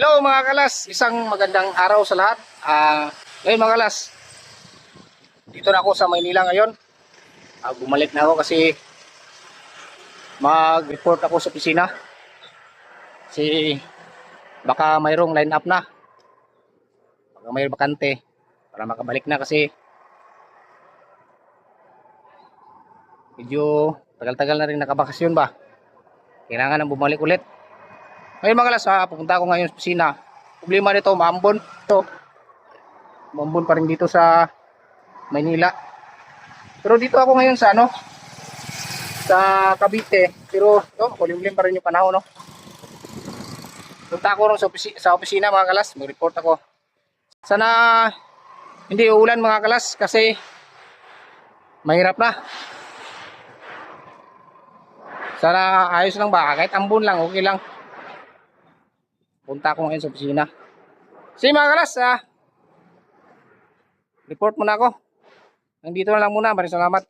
Hello mga kalas, isang magandang araw sa lahat. Ah, ngayon mga kalas, dito na ako sa Maynila ngayon. Ah, bumalik na ako kasi mag-report ako sa opisina. Kasi baka mayroong line up na. Baka may bakante para makabalik na kasi medyo tagal-tagal na rin nakabakasyon ba. Kailangan nang bumalik ulit. Ngayon mga kalas, ha, pupunta ako ngayon sa opisina. Problema nito, maambon. Ito, maambon pa rin dito sa Maynila. Pero dito ako ngayon sa ano, sa Cavite. Pero ito, kulimlim pa rin yung panahon, no? Punta ako sa, opisi- sa opisina mga kalas, mag-report ako. Sana hindi uulan mga kalas kasi mahirap na. Sana ayos lang ba? Kahit ambon lang, okay lang. Punta ako ngayon sa opisina. Sige mga kalas, ah. Report muna ako. Nandito na lang muna. Maraming salamat.